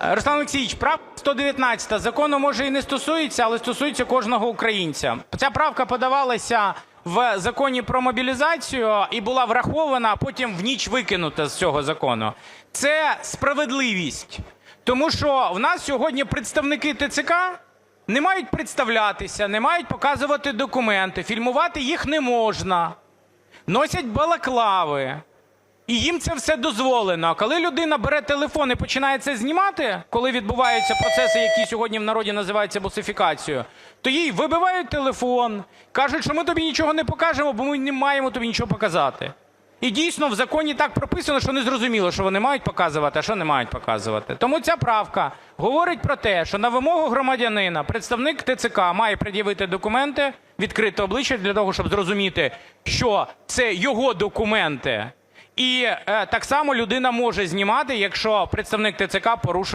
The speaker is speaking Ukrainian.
Руслан Олексійович, правка 119 закону може і не стосується, але стосується кожного українця. Ця правка подавалася в Законі про мобілізацію і була врахована, а потім в ніч викинута з цього закону. Це справедливість. Тому що в нас сьогодні представники ТЦК не мають представлятися, не мають показувати документи, фільмувати їх не можна, носять балаклави. І їм це все дозволено. А коли людина бере телефон і починає це знімати, коли відбуваються процеси, які сьогодні в народі називаються босифікацією, то їй вибивають телефон, кажуть, що ми тобі нічого не покажемо, бо ми не маємо тобі нічого показати. І дійсно в законі так прописано, що не зрозуміло, що вони мають показувати, а що не мають показувати. Тому ця правка говорить про те, що на вимогу громадянина представник ТЦК має пред'явити документи, відкрити обличчя для того, щоб зрозуміти, що це його документи. І е, так само людина може знімати, якщо представник ТЦК порушує.